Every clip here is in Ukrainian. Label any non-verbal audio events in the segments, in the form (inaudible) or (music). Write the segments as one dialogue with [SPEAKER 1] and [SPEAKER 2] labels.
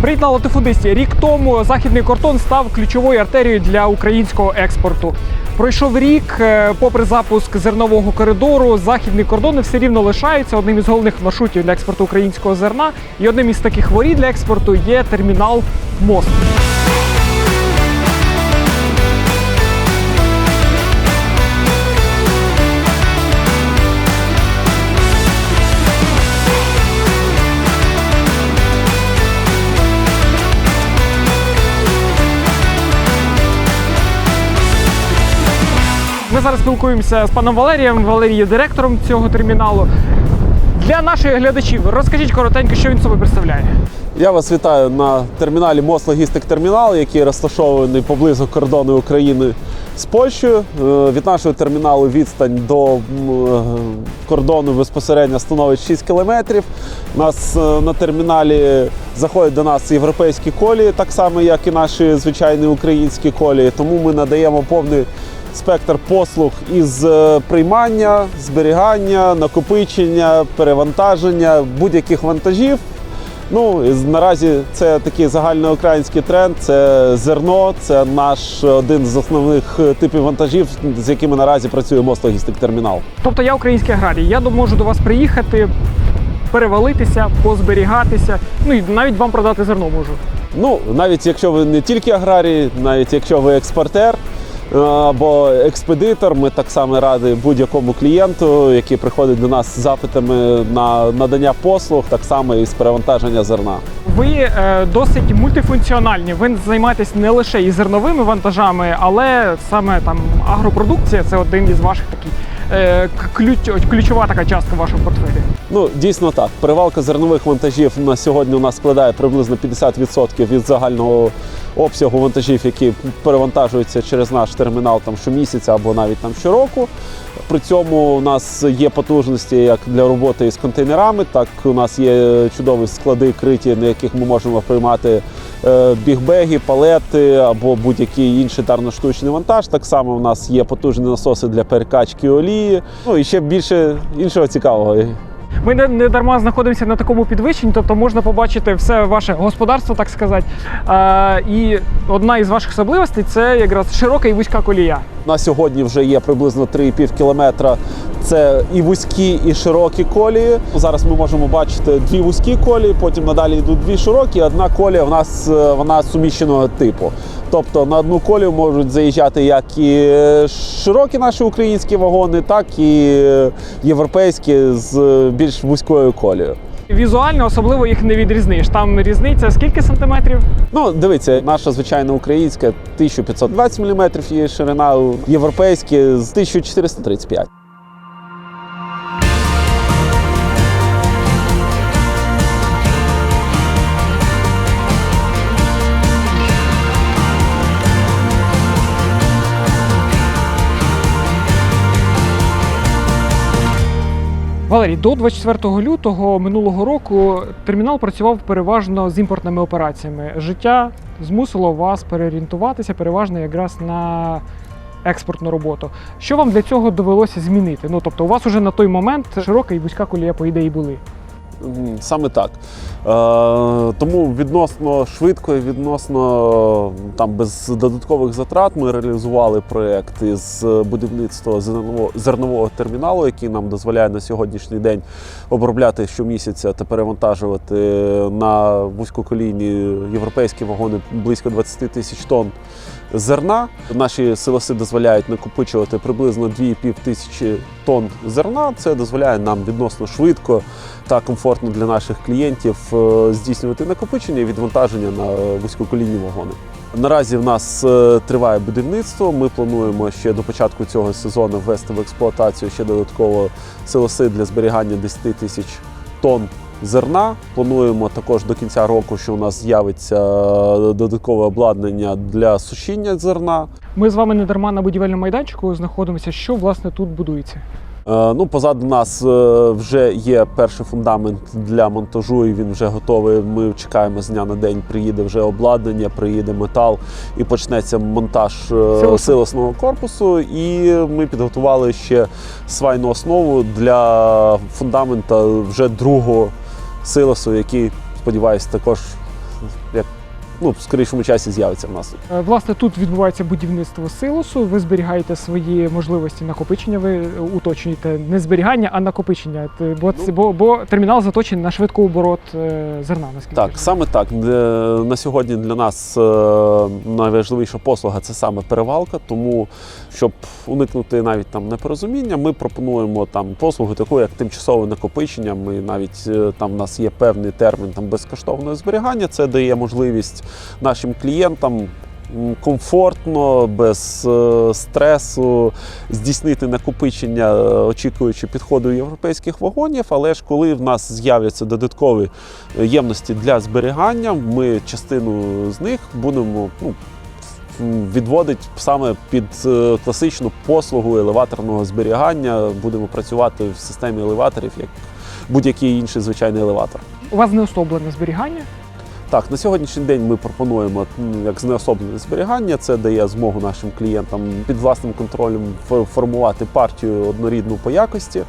[SPEAKER 1] Привіт, на латифундисті. Рік тому західний кордон став ключовою артерією для українського експорту. Пройшов рік, е, попри запуск зернового коридору, західні кордони все рівно лишаються одним із головних маршрутів для експорту українського зерна. І одним із таких воріт для експорту є термінал мост. Ми зараз спілкуємося з паном Валерієм. Валерій є директором цього терміналу. Для наших глядачів розкажіть коротенько, що він собою представляє.
[SPEAKER 2] Я вас вітаю на терміналі Мост Логістик Термінал, який розташований поблизу кордону України з Польщею. Е, Від нашого терміналу відстань до е, кордону безпосередньо становить 6 кілометрів. Нас е, на терміналі заходять до нас європейські колії, так само як і наші звичайні українські колії. Тому ми надаємо повний спектр послуг із е, приймання, зберігання, накопичення, перевантаження будь-яких вантажів. Ну наразі це такий загальноукраїнський тренд. Це зерно, це наш один з основних е, типів вантажів, з якими наразі працює мост логістик термінал.
[SPEAKER 1] Тобто я український аграрій, я можу до вас приїхати, перевалитися, позберігатися, ну і навіть вам продати зерно можу.
[SPEAKER 2] Ну навіть якщо ви не тільки аграрій, навіть якщо ви експортер. Е, Або експедитор, ми так само раді будь-якому клієнту, який приходить до нас з запитами на надання послуг, так само і з перевантаження зерна.
[SPEAKER 1] Ви е, досить мультифункціональні. Ви займаєтесь не лише і зерновими вантажами, але саме там агропродукція це один із ваших таких е, ключ, ключова така частка вашого портфелі.
[SPEAKER 2] Ну дійсно так. Перевалка зернових вантажів на сьогодні у нас складає приблизно 50% від загального обсягу вантажів, які перевантажуються через наш термінал там щомісяця або навіть там щороку. При цьому у нас є потужності як для роботи із контейнерами, так у нас є чудові склади криті, на яких ми можемо приймати е, бігбеги, палети або будь-який інший тарно-штучний вантаж. Так само у нас є потужні насоси для перекачки олії. Ну і ще більше іншого цікавого.
[SPEAKER 1] Ми не, не дарма знаходимося на такому підвищенні, тобто можна побачити все ваше господарство, так сказати. Е, і одна із ваших особливостей це якраз широка і вузька колія.
[SPEAKER 2] На сьогодні вже є приблизно 3,5 кілометра. Це і вузькі, і широкі колії. Зараз ми можемо бачити дві вузькі колії, потім надалі йдуть дві широкі. Одна колія в нас е, вона суміщеного типу. Тобто на одну колію можуть заїжджати як і широкі наші українські вагони, так і європейські з більш вузькою колією.
[SPEAKER 1] Візуально особливо їх не відрізниш. Там різниця скільки сантиметрів?
[SPEAKER 2] Ну, дивіться, наша звичайна українська 1520 мм є ширина, європейські з 1435
[SPEAKER 1] Валерій, до 24 лютого минулого року термінал працював переважно з імпортними операціями. Життя змусило вас переорієнтуватися переважно якраз на експортну роботу. Що вам для цього довелося змінити? Ну тобто, у вас уже на той момент широка і вузька колія, по ідеї, були.
[SPEAKER 2] Саме так. Е, тому відносно швидко і відносно там без додаткових затрат ми реалізували проєкт із будівництва зернового, зернового терміналу, який нам дозволяє на сьогоднішній день обробляти щомісяця та перевантажувати на вузькоколійні європейські вагони близько 20 тисяч тонн зерна. Наші силоси дозволяють накопичувати приблизно 2,5 тисячі тонн зерна. Це дозволяє нам відносно швидко та комфортно для наших клієнтів е, здійснювати накопичення і відвантаження на вузькоколійні вагони. Наразі в нас е, триває будівництво. Ми плануємо ще до початку цього сезону ввести в експлуатацію ще додатково силоси для зберігання 10 тисяч тонн зерна. Плануємо також до кінця року, що у нас з'явиться додаткове обладнання для сушіння зерна.
[SPEAKER 1] Ми з вами не дарма на будівельному майданчику знаходимося. Що власне тут будується?
[SPEAKER 2] Е, Ну, позаду нас е, вже є перший фундамент для монтажу, і він вже готовий. Ми чекаємо з дня на день. Приїде вже обладнання, приїде метал і почнеться монтаж е,
[SPEAKER 1] Силосу.
[SPEAKER 2] силосного корпусу. І ми підготували ще свайну основу для фундамента вже другого силосу, який сподіваюся також як ну, в скорішому часі з'явиться в нас.
[SPEAKER 1] Е, Власне, тут відбувається будівництво силосу. Ви зберігаєте свої можливості накопичення. Ви уточнюєте не зберігання, а накопичення. Бо, це- бо, бо термінал заточений на швидкооборот е, зерна. Наскільки
[SPEAKER 2] Так, саме так. На сьогодні для нас е, найважливіша послуга це саме перевалка. Тому, щоб уникнути навіть там непорозуміння, ми пропонуємо там послугу таку, як тимчасове накопичення. Ми навіть е, там в нас є певний термін там безкоштовного зберігання. Це дає можливість нашим клієнтам. Комфортно, без е, стресу здійснити накопичення, е, очікуючи підходу європейських вагонів. Але ж коли в нас з'являться додаткові ємності для зберігання, ми частину з них будемо ну, відводити саме під е, класичну послугу елеваторного зберігання. Будемо працювати в системі елеваторів як будь-який інший звичайний елеватор.
[SPEAKER 1] У вас неособлене зберігання.
[SPEAKER 2] Так, на сьогоднішній день ми пропонуємо як знеособлене зберігання. Це дає змогу нашим клієнтам під власним контролем формувати партію однорідну по якості.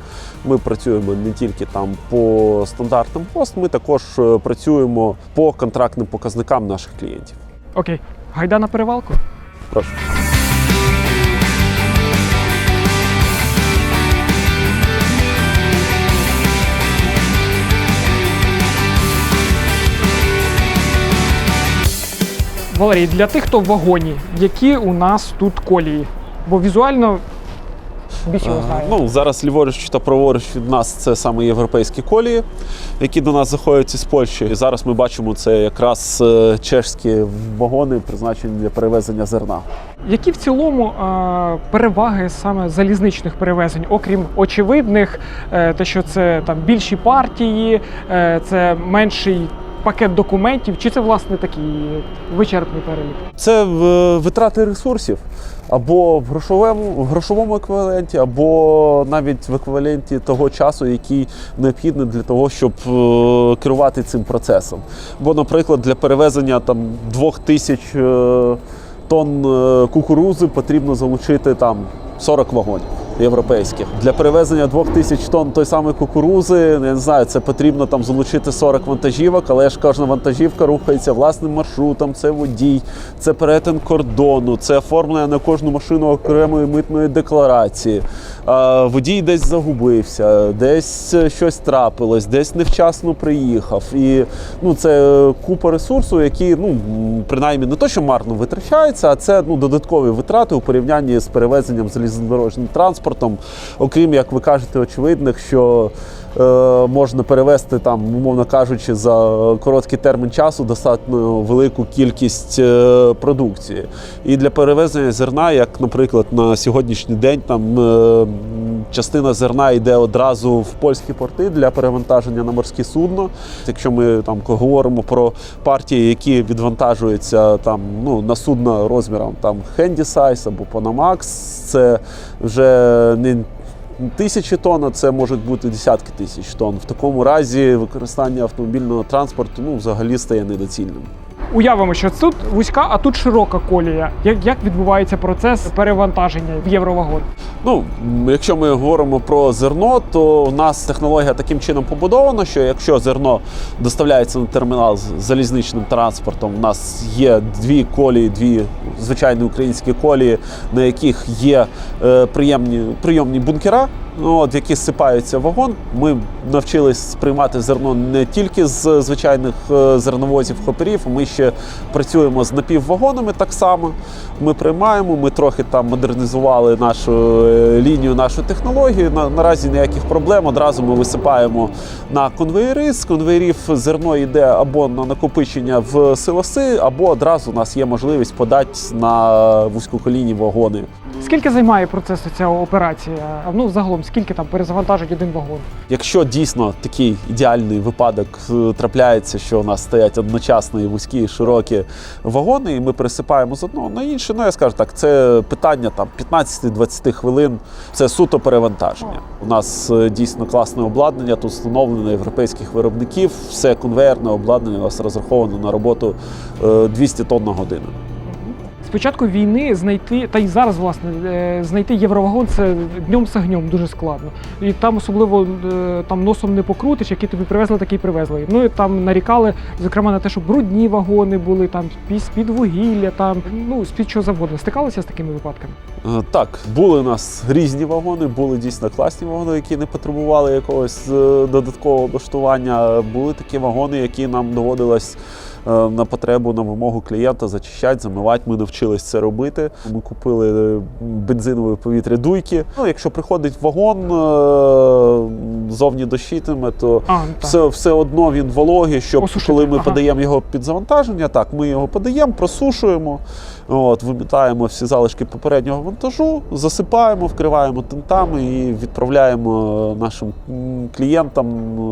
[SPEAKER 2] Ми працюємо не тільки там по стандартам пост, ми також е, працюємо по контрактним показникам наших клієнтів.
[SPEAKER 1] Окей, гайда на перевалку.
[SPEAKER 2] Прошу.
[SPEAKER 1] Валерій, для тих, хто в вагоні, які у нас тут колії? Бо візуально більше
[SPEAKER 2] Е,
[SPEAKER 1] знає.
[SPEAKER 2] Ну, зараз ліворуч та праворуч від нас це саме європейські колії, які до нас заходять із Польщі. І зараз ми бачимо це якраз е, чешські вагони, призначені для перевезення зерна.
[SPEAKER 1] Які в цілому е, переваги саме залізничних перевезень, окрім очевидних, е, те, що це там більші партії, це менший пакет документів, чи це власне такий вичерпний перелік?
[SPEAKER 2] Це витрати ресурсів або в грошовому, в грошовому еквіваленті, або навіть в еквіваленті того часу, який необхідний для того, щоб е, керувати цим процесом. Бо, наприклад, для перевезення там двох тисяч е, тонн е, кукурузи потрібно залучити там 40 вагонів. Європейських для перевезення двох тисяч тонн той самої кукурузи, я не знаю, це потрібно там залучити 40 вантажівок, але ж кожна вантажівка рухається власним маршрутом. Це водій, це перетин кордону, це оформлення на кожну машину окремої митної декларації. Водій десь загубився, десь щось трапилось, десь невчасно приїхав. І ну, це купа ресурсу, які ну принаймні не то, що марно витрачаються, а це ну додаткові витрати у порівнянні з перевезенням залізнодорожнім транспортом. Окрім як ви кажете, очевидних, що е, можна перевезти там, умовно кажучи, за короткий термін часу достатньо велику кількість е, продукції. І для перевезення зерна, як, наприклад, на сьогоднішній день там е, частина зерна йде одразу в польські порти для перевантаження на морське судно. Якщо ми там говоримо про партії, які відвантажуються там ну на судна розміром там Handysize або Panamax, це вже не Тисячі тонн, а це можуть бути десятки тисяч тонн. В такому разі використання автомобільного транспорту ну, взагалі стає недоцільним.
[SPEAKER 1] Уявимо, що тут вузька, а тут широка колія. Як, як відбувається процес перевантаження в євровагон?
[SPEAKER 2] Ну, якщо ми говоримо про зерно, то у нас технологія таким чином побудована, що якщо зерно доставляється на термінал з залізничним транспортом, у нас є дві колії, дві звичайні українські колії, на яких є е, приємні, прийомні бункера. Ну, от, які зсипаються в вагон. Ми навчились сприймати зерно не тільки з звичайних е, зерновозів хоперів, ми ще працюємо з напіввагонами так само. Ми приймаємо, ми трохи там модернізували нашу е, лінію, нашу технологію. На, наразі ніяких проблем. Одразу ми висипаємо на конвейери. З конвейерів зерно йде або на накопичення в силоси, або одразу у нас є можливість подати на вузькоколійні вагони.
[SPEAKER 1] Скільки займає процес ця операція? Ну, загалом, скільки там перезавантажить один вагон?
[SPEAKER 2] Якщо дійсно такий ідеальний випадок е, трапляється, що у нас стоять одночасно і вузькі, і широкі вагони, і ми пересипаємо з одного на інше, ну я скажу так, це питання там 15-20 хвилин. Це суто перевантаження. У нас е, дійсно класне обладнання, тут встановлено європейських виробників, все конвейерне обладнання у нас розраховано на роботу е, 200 тонн на годину.
[SPEAKER 1] З початку війни знайти, та й зараз, власне, е, знайти євровагон це днем з огнем дуже складно. І там особливо е, там носом не покрутиш, який тобі привезли, такий привезли. Ну і там нарікали, зокрема, на те, що брудні вагони були, там з-під вугілля, там ну з-під чого завгодно. Стикалися з такими випадками?
[SPEAKER 2] Е, Так, були у нас різні вагони, були дійсно класні вагони, які не потребували якогось додаткового облаштування. Були такі вагони, які нам доводилось на потребу, на вимогу клієнта зачищати, замивати. Ми навчились це робити. Ми купили е, бензинові повітря дуйки. Ну, якщо приходить вагон е, зовні дощитиме, то
[SPEAKER 1] А, ну,
[SPEAKER 2] все, все одно він вологий, щоб
[SPEAKER 1] Осушити,
[SPEAKER 2] коли ми
[SPEAKER 1] ага.
[SPEAKER 2] подаємо його під завантаження, так, ми його подаємо, просушуємо, от, вимітаємо всі залишки попереднього вантажу, засипаємо, вкриваємо тентами і відправляємо нашим клієнтам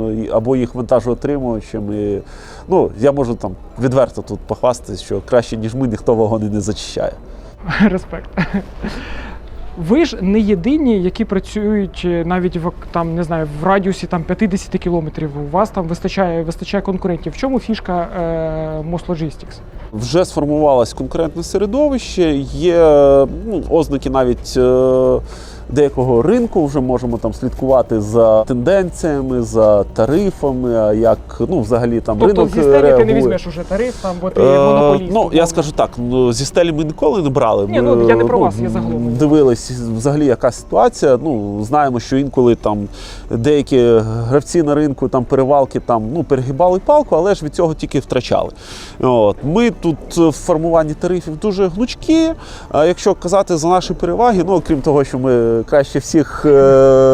[SPEAKER 2] е, або їх вантажоотримувачам. І, ну, я можу там відверто тут похвастатись, що краще, ніж ми, ніхто вагони не зачищає. (laughs)
[SPEAKER 1] Респект. Ви ж не єдині, які працюють е, навіть в там не знаю в радіусі там 50 кілометрів. У вас там вистачає вистачає конкурентів. В чому фішка е, Moss Logistics?
[SPEAKER 2] Вже сформувалось конкурентне середовище, є ну, ознаки навіть е, деякого ринку. Вже можемо там слідкувати за тенденціями, за тарифами, а як ну взагалі там
[SPEAKER 1] Тобто
[SPEAKER 2] ринок
[SPEAKER 1] зі стелі ти не візьмеш уже тариф, там бо ти
[SPEAKER 2] Е,
[SPEAKER 1] монополіст.
[SPEAKER 2] Ну, я скажу так, ну, зі стелі ми ніколи не брали.
[SPEAKER 1] Ні, ну, я не про
[SPEAKER 2] ну,
[SPEAKER 1] вас, я загалом.
[SPEAKER 2] Дивились взагалі, яка ситуація. Ну, знаємо, що інколи там деякі гравці на ринку там перевалки там, ну, перегибали палку, але ж від цього тільки втрачали. От. Ми тут в формуванні тарифів дуже гнучкі. А якщо казати за наші переваги, ну, окрім того, що ми краще всіх е,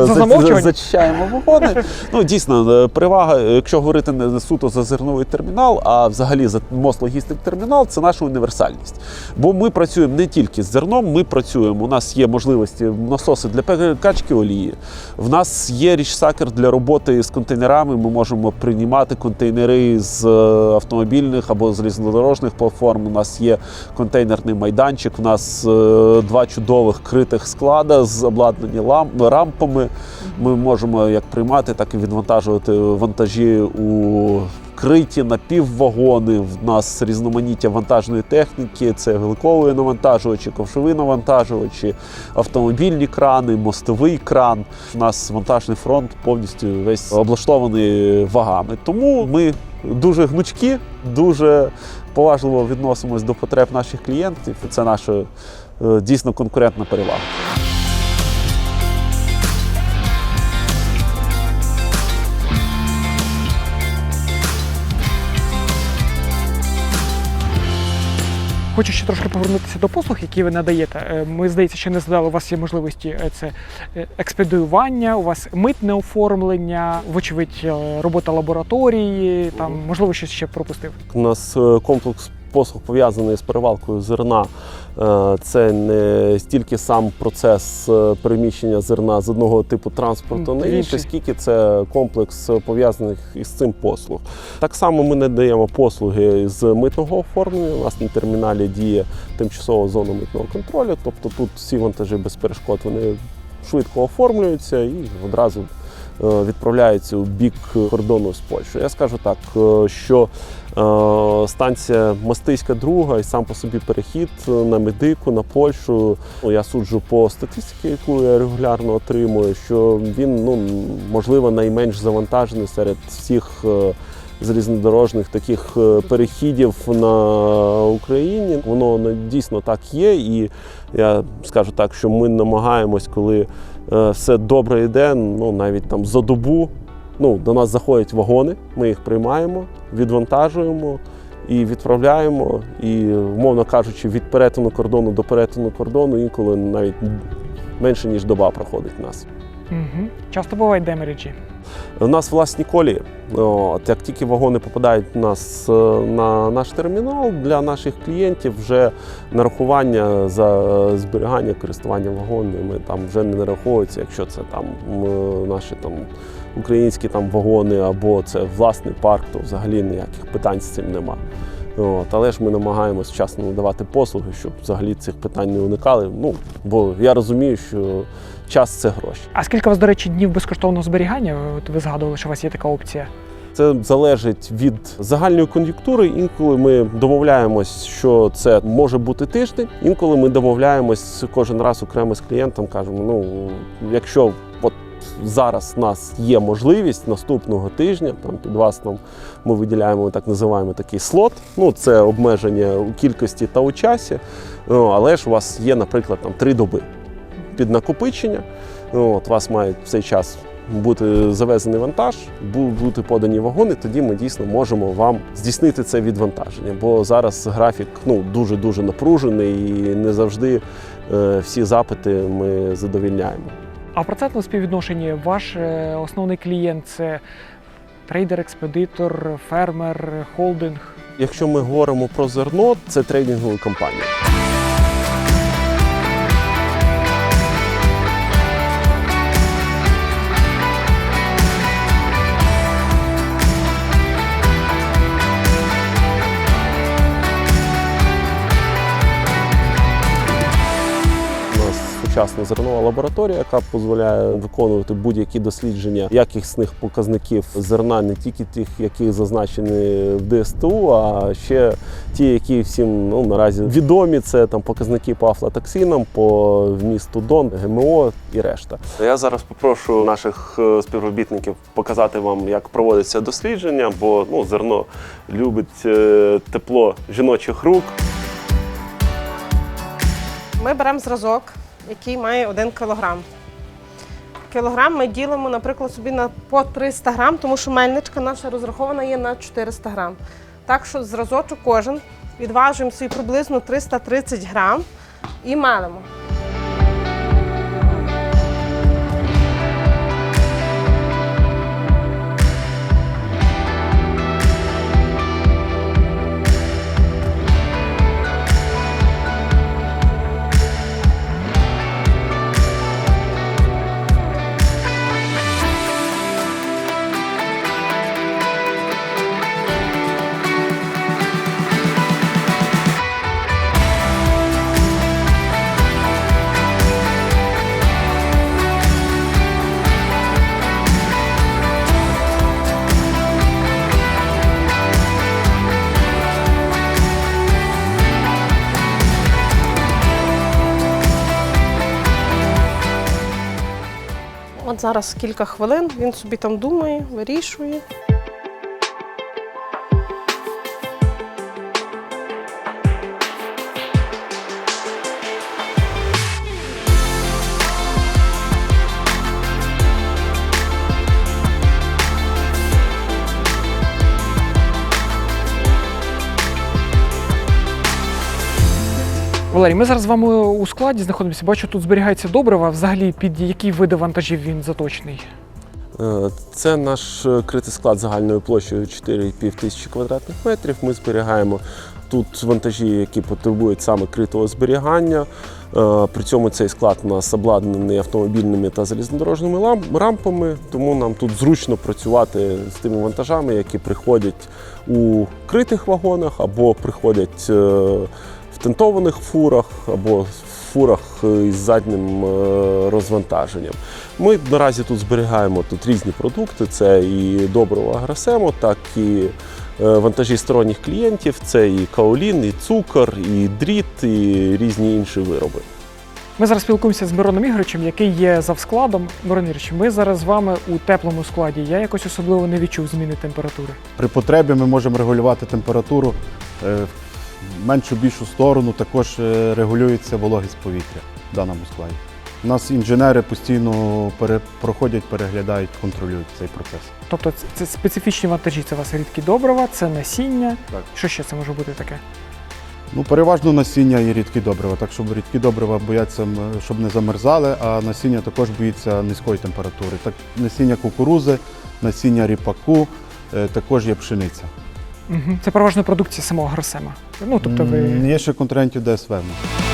[SPEAKER 2] за- зачищаємо вагони. Ну, дійсно, е, перевага, якщо говорити не суто за зерновий термінал, а взагалі за мост логістик термінал, це наша універсальність. Бо ми працюємо не тільки з зерном, ми працюємо. У нас є можливості насоси для перекачки олії. В нас є річсакер для роботи з контейнерами. Ми можемо приймати контейнери з е, автомобільних або з різнодорожних платформ. У нас є контейнерний майданчик. У нас два чудових критих склада з обладнані рампами. Ми можемо як приймати, так і відвантажувати вантажі у криті напіввагони. В нас різноманіття вантажної техніки, це гликові навантажувачі, ковшові навантажувачі, автомобільні крани, мостовий кран. У нас вантажний фронт повністю весь облаштований вагами. Тому ми дуже гнучкі, дуже поважливо відносимось до потреб наших клієнтів. Це наша е, дійсно конкурентна перевага.
[SPEAKER 1] Хочу ще трошки повернутися до послуг, які ви надаєте. Е, Ми, здається, ще не задали, у вас є можливості е, це е, експедіювання, у вас митне оформлення, вочевидь, робота лабораторії, там, можливо, щось ще пропустив.
[SPEAKER 3] У нас комплекс послуг пов'язаний з перевалкою зерна. Е, Це не стільки сам процес е, переміщення зерна з одного типу транспорту на
[SPEAKER 1] інший.
[SPEAKER 3] скільки це комплекс е, пов'язаних із цим послуг. Так само ми надаємо послуги з митного оформлення. У нас на терміналі діє тимчасова зона митного контролю. Тобто тут всі вантажі без перешкод вони швидко оформлюються і одразу відправляються у бік кордону з Польщею. Я скажу так, що станція Мостиська друга і сам по собі перехід на медику, на Польщу. Ну, я суджу по статистиці, яку я регулярно отримую, що він ну, можливо найменш завантажений серед всіх. е, Залізнодорожних таких е, перехідів на Україні воно ну, дійсно так є, і я скажу так, що ми намагаємось, коли е, все добре йде, ну навіть там за добу. Ну, до нас заходять вагони, ми їх приймаємо, відвантажуємо і відправляємо. І, умовно кажучи, від перетину кордону до перетину кордону інколи навіть менше ніж доба проходить в нас.
[SPEAKER 1] Угу. Часто бувають демериджі.
[SPEAKER 3] У нас власні колії. От, як тільки вагони попадають у нас е, на наш термінал, для наших клієнтів вже нарахування за е, зберігання, користування вагонами там вже не нараховується, якщо це там наші там українські там вагони або це власний парк, то взагалі ніяких питань з цим нема. От, але ж ми намагаємось вчасно надавати послуги, щоб взагалі цих питань не уникали. Ну, бо я розумію, що час це гроші.
[SPEAKER 1] А скільки у вас, до речі, днів безкоштовного зберігання? От ви згадували, що у вас є така опція.
[SPEAKER 2] Це залежить від загальної кон'юнктури. Інколи ми домовляємось, що це може бути тиждень. Інколи ми домовляємось кожен раз окремо з клієнтом. кажемо: ну якщо зараз у нас є можливість наступного тижня, там під вас ми виділяємо так називаємо такий слот. Ну це обмеження у кількості та у часі. Ну, але ж у вас є, наприклад, там три доби під накопичення. Ну, от вас має в цей час бути завезений вантаж, бу- бути подані вагони, тоді ми дійсно можемо вам здійснити це відвантаження. Бо зараз графік ну, дуже-дуже напружений і не завжди е, всі запити ми задовільняємо.
[SPEAKER 1] А в процентному співвідношенні ваш е, основний клієнт це трейдер, експедитор, фермер, холдинг.
[SPEAKER 2] Якщо ми говоримо про зерно, це трейдингові компанії. Сучасна зернова лабораторія, яка дозволяє виконувати будь-які дослідження якісних показників зерна, не тільки тих, які зазначені в ДСТУ, а ще ті, які всім ну, наразі відомі. Це там показники по афлатоксинам, по вмісту дон, ГМО і решта. Я зараз попрошу наших е, співробітників показати вам, як проводиться дослідження, бо ну, зерно любить е, тепло жіночих рук.
[SPEAKER 4] Ми беремо зразок, який має 1 кілограм. Кілограм ми ділимо, наприклад, собі на по 300 грам, тому що мельничка наша розрахована є на 400 грам. Так що зразочок кожен відважуємо собі приблизно 330 грам і мелимо. Зараз кілька хвилин він собі там думає, вирішує.
[SPEAKER 1] Валерій, ми зараз з вами у складі знаходимося. Бачу, тут зберігається добрива. Взагалі, під які види вантажів він заточений?
[SPEAKER 2] Е, Це наш е, критий склад загальною площею 4,5 тисячі квадратних метрів. Ми зберігаємо тут вантажі, які потребують саме критого зберігання. Е, При цьому цей склад у нас обладнаний автомобільними та залізнодорожними рампами, тому нам тут зручно працювати з тими вантажами, які приходять у критих вагонах або приходять тентованих фурах, або фурах е, із заднім е, розвантаженням. Ми наразі тут зберігаємо тут різні продукти: це і добриво агросемо, так і е, вантажі сторонніх клієнтів, це і каолін, і цукор, і дріт, і різні інші вироби.
[SPEAKER 1] Ми зараз спілкуємося з Мироном Ігоричем, який є завскладом. Мирон Ігорич, ми зараз з вами у теплому складі. Я якось особливо не відчув зміни температури.
[SPEAKER 5] При потребі ми можемо регулювати температуру в меншу більшу сторону, також е, регулюється вологість повітря в даному складі. У нас інженери постійно проходять, переглядають, контролюють цей процес.
[SPEAKER 1] Тобто це, це специфічні вантажі, це у вас рідкі добрива, це насіння.
[SPEAKER 5] Так.
[SPEAKER 1] Що ще це може бути таке?
[SPEAKER 5] Ну, переважно насіння і рідкі добрива, так щоб рідкі добрива бояться, щоб не замерзали, а насіння також боїться низької температури. Так, насіння кукурузи, насіння ріпаку, е, також є пшениця.
[SPEAKER 1] Угу. Це переважно продукція самого Гросема. Ну, тобто ви.
[SPEAKER 5] Є ще конкурентів ДСВ. ну.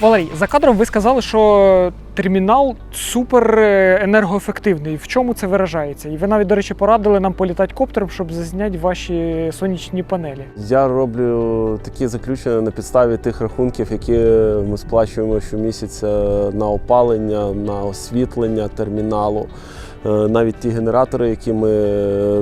[SPEAKER 1] Валерій, за кадром ви сказали, що термінал супер енергоефективний. В чому це виражається? І ви навіть, до речі, порадили нам політати коптером, щоб зазняти ваші сонячні панелі.
[SPEAKER 2] Я роблю такі заключення на підставі тих рахунків, які ми сплачуємо щомісяця на опалення, на освітлення терміналу. Е, Навіть ті генератори, які ми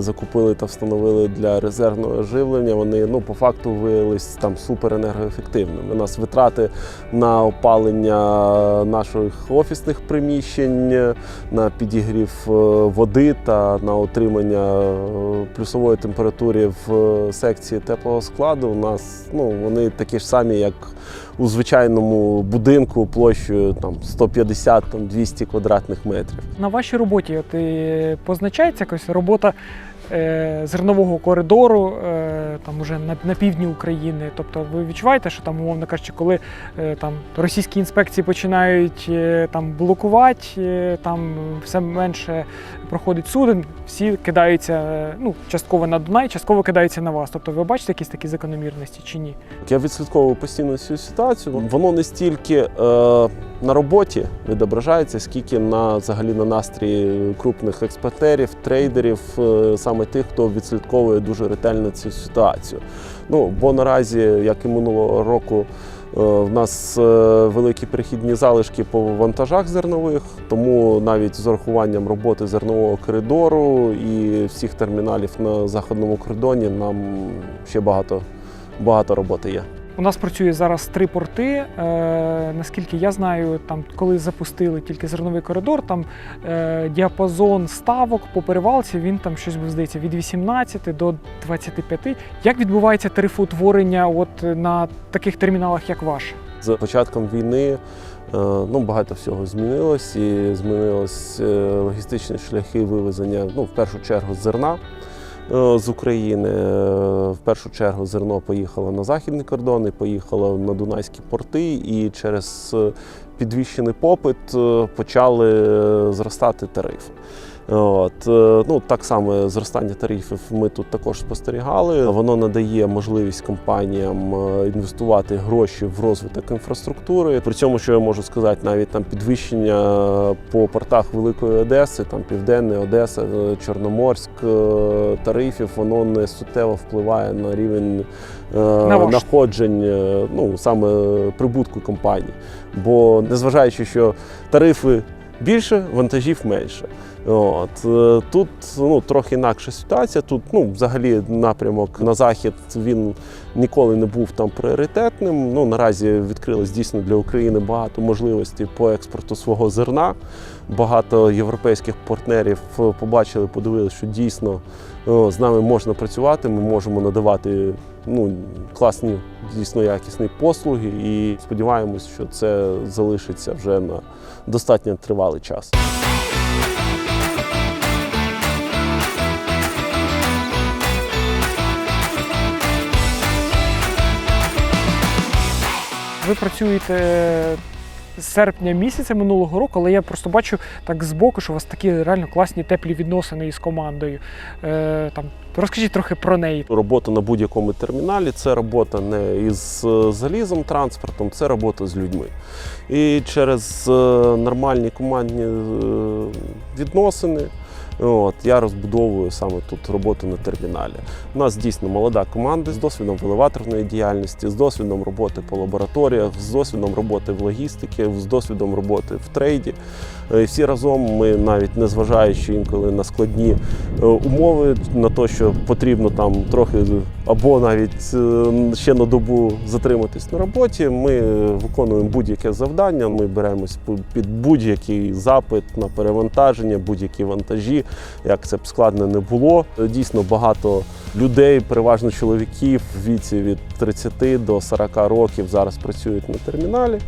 [SPEAKER 2] закупили та встановили для резервного живлення, вони ну по факту виявились там суперенергоефективними. У нас витрати на опалення наших офісних приміщень, на підігрів е, води та на отримання е, плюсової температури в е, секції теплого складу. У нас ну вони такі ж самі, як у звичайному будинку площею там 150-200 квадратних метрів.
[SPEAKER 1] На вашій роботі от, е, позначається якось робота е, зернового коридору е, там уже на, на півдні України. Тобто ви відчуваєте, що там, умовно кажучи, коли е, там російські інспекції починають е, там блокувати, е, там все менше проходить суден, всі кидаються е, ну, частково на Дунай, частково кидаються на вас. Тобто ви бачите якісь такі закономірності чи ні?
[SPEAKER 2] Я відслідковую постійно цю ситуацію. Воно не стільки е, на роботі відображається, скільки на взагалі на настрої крупних експортерів, трейдерів, е, саме тих, хто відслідковує дуже ретельно цю ситуацію. Ну бо наразі, як і минулого року. Е, В нас е, великі перехідні залишки по вантажах зернових, тому навіть з урахуванням роботи зернового коридору і всіх терміналів на західному кордоні нам ще багато, багато роботи є.
[SPEAKER 1] У нас працює зараз три порти. Е, наскільки я знаю, там коли запустили тільки зерновий коридор, там е, діапазон ставок по перевалці він там щось був здається від 18 до 25. Як відбувається тарифоутворення от на таких терміналах, як ваш?
[SPEAKER 2] З початком війни е, ну, багато всього змінилось і змінились е, логістичні шляхи вивезення, ну, в першу чергу, зерна з України. Е, В першу чергу зерно поїхало на західні кордони, поїхало на Дунайські порти, і через е, підвищений попит е, почали е, зростати тарифи. От, е, ну, так само зростання тарифів ми тут також спостерігали. Воно надає можливість компаніям е, інвестувати гроші в розвиток інфраструктури. При цьому, що я можу сказати, навіть там підвищення по портах Великої Одеси, там Південний Одеса, е, Чорноморськ е, тарифів, воно не суттєво впливає на рівень е, находжень, е, ну саме прибутку компанії. Бо незважаючи, що тарифи більше, вантажів менше. От е, тут ну трохи інакша ситуація. Тут ну взагалі напрямок на захід він ніколи не був там пріоритетним. Ну наразі відкрилось дійсно для України багато можливостей по експорту свого зерна. Багато європейських партнерів е, побачили, подивилися, що дійсно о, з нами можна працювати. Ми можемо надавати ну класні, дійсно якісні послуги, і сподіваємось, що це залишиться вже на достатньо тривалий час.
[SPEAKER 1] Ви працюєте з серпня місяця минулого року, але я просто бачу так збоку, що у вас такі реально класні теплі відносини із командою. Е, там, розкажіть трохи про неї.
[SPEAKER 2] Робота на будь-якому терміналі це робота не із е, залізом, транспортом, це робота з людьми. І через е, нормальні командні е, відносини. От, я розбудовую саме тут роботу на терміналі. У нас дійсно молода команда з досвідом в елеваторної діяльності, з досвідом роботи по лабораторіях, з досвідом роботи в логістиці, з досвідом роботи в трейді. Е, І всі разом ми навіть не зважаючи інколи на складні е, умови, на те, що потрібно там трохи або навіть е, ще на добу затриматись на роботі. Ми виконуємо будь-яке завдання. Ми беремось під будь-який запит на перевантаження, будь-які вантажі, як це б складно не було. Е, Дійсно багато людей, переважно чоловіків в віці від 30 до 40 років зараз працюють на терміналі.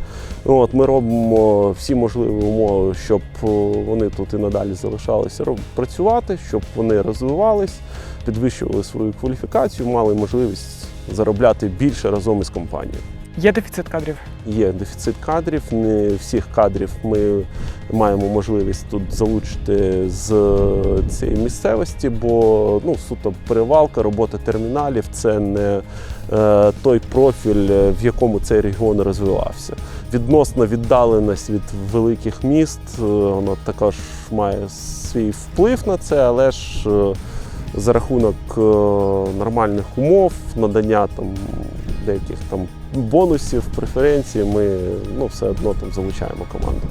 [SPEAKER 2] От, ми робимо всі можливі умови, щоб вони тут і надалі залишалися працювати, щоб вони розвивались, підвищували свою кваліфікацію, мали можливість заробляти більше разом із компанією.
[SPEAKER 1] Є дефіцит кадрів.
[SPEAKER 2] Є дефіцит кадрів. Не всіх кадрів ми маємо можливість тут залучити з цієї місцевості, бо ну, суто перевалка, робота терміналів це не е, той профіль, в якому цей регіон розвивався. Відносна віддаленість від великих міст, е, вона також має свій вплив на це, але ж е, за рахунок е, нормальних умов, надання там деяких там бонусів, преференцій, ми ну, все одно там залучаємо команду.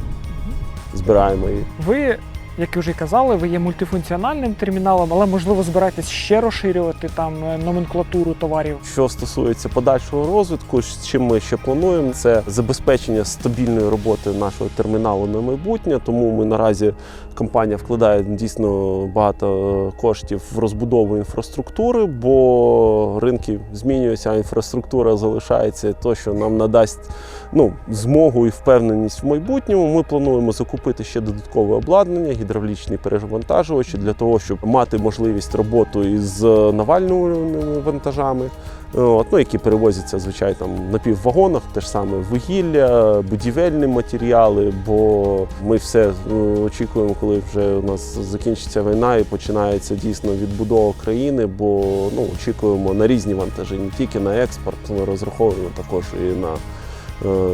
[SPEAKER 2] Збираємо її.
[SPEAKER 1] Ви, як вже казали, ви є мультифункціональним терміналом, але можливо збираєтесь ще розширювати там е, номенклатуру товарів.
[SPEAKER 2] Що стосується подальшого розвитку, з чим ми ще плануємо, це забезпечення стабільної роботи нашого терміналу на майбутнє. Тому ми наразі компанія вкладає дійсно багато коштів в розбудову інфраструктури, бо ринки змінюються, а інфраструктура залишається то, що нам надасть ну, змогу і впевненість в майбутньому. Ми плануємо закупити ще додаткове обладнання, гідравлічні перевантажувачі для того, щоб мати можливість роботи із навальними вантажами. От, ну, які перевозяться звичайно там на піввагонах, те ж саме вугілля, будівельні матеріали. Бо ми все е, очікуємо, коли вже у нас закінчиться війна і починається дійсно відбудова країни. Бо ну очікуємо на різні вантажі, не тільки на експорт, ми розраховуємо також і на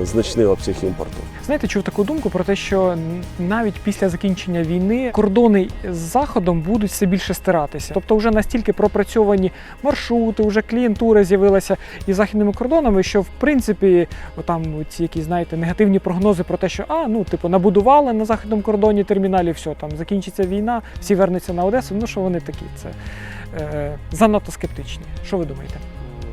[SPEAKER 2] значний обсяг імпорту.
[SPEAKER 1] Знаєте, чув таку думку про те, що навіть після закінчення війни кордони з заходом будуть все більше стиратися. Тобто, вже настільки пропрацьовані маршрути, вже клієнтура з'явилася із західними кордонами, що в принципі там ці якісь знаєте негативні прогнози про те, що а ну типу набудували на західному кордоні терміналі, все там закінчиться війна, всі вернуться на Одесу. Ну що вони такі? Це е, занадто скептичні. Що ви думаєте?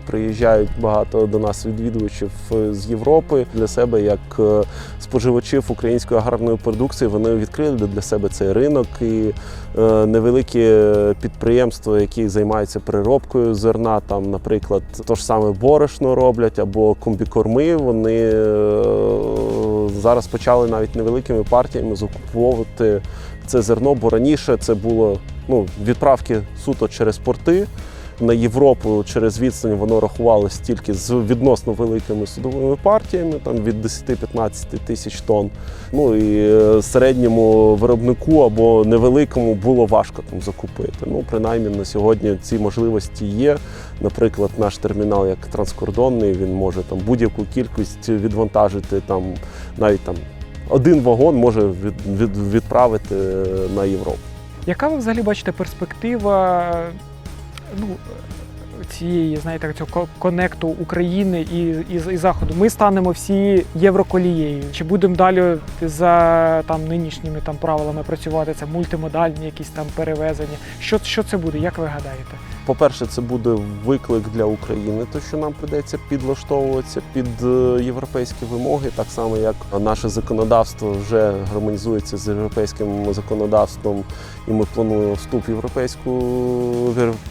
[SPEAKER 2] Приїжджають багато до нас відвідувачів е, з Європи для себе, як е, споживачів української аграрної продукції. Вони відкрили для себе цей ринок і е, невеликі підприємства, які займаються переробкою зерна, там, наприклад, то ж саме борошно роблять або комбікорми. Вони зараз почали навіть невеликими партіями закуповувати це зерно, бо раніше це було ну, відправки суто через порти на Європу через відстань воно рахувалось тільки з відносно великими судовими партіями, там від 10-15 тисяч тонн. Ну і е, середньому виробнику або невеликому було важко там закупити. Ну, принаймні на сьогодні ці можливості є. Наприклад, наш термінал як транскордонний, він може там будь-яку кількість відвантажити там навіть там один вагон може від, від, відправити е, на Європу.
[SPEAKER 1] Яка ви взагалі бачите перспектива ну, цієї, знаєте, цього конекту України і, і, і Заходу? Ми станемо всі євроколією. Чи будемо далі за там нинішніми там правилами працювати? Це мультимодальні якісь там перевезення? Що, що це буде? Як ви гадаєте?
[SPEAKER 2] По-перше, це буде виклик для України, то що нам прийдеться підлаштовуватися під е, європейські вимоги, так само як наше законодавство вже гармонізується з європейським законодавством, і ми плануємо вступ в європейську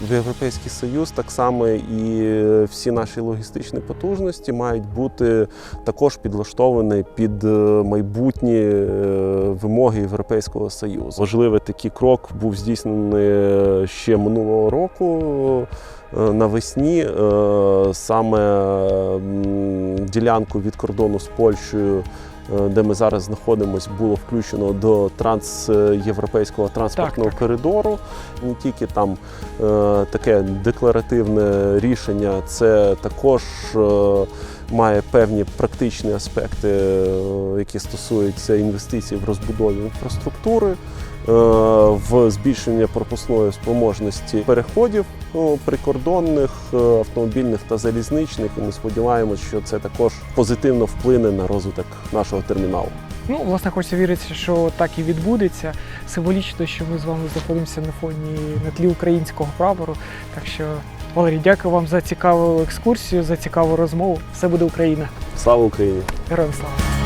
[SPEAKER 2] в європейський союз. Так само і е, всі наші логістичні потужності мають бути також підлаштовані під е, майбутні вимоги Європейського союзу. Важливий такий крок був здійснений ще минулого року. Е, Навесні е, саме ділянку від кордону з Польщею, е, де ми зараз знаходимося, було включено до трансєвропейського транспортного
[SPEAKER 1] так.
[SPEAKER 2] коридору. Не тільки там таке декларативне рішення, це також має певні практичні аспекти, які стосуються інвестицій в розбудові інфраструктури. Е, В збільшення пропускної спроможності переходів ну, прикордонних, е, автомобільних та залізничних. І ми сподіваємося, що це також позитивно вплине на розвиток нашого терміналу.
[SPEAKER 1] Ну, власне, хочеться вірити, що так і відбудеться. Символічно, що ми з вами знаходимося на фоні на тлі українського прапору. Так що, Валерій, дякую вам за цікаву екскурсію, за цікаву розмову. Все буде Україна.
[SPEAKER 2] Слава Україні!
[SPEAKER 1] Героям слава!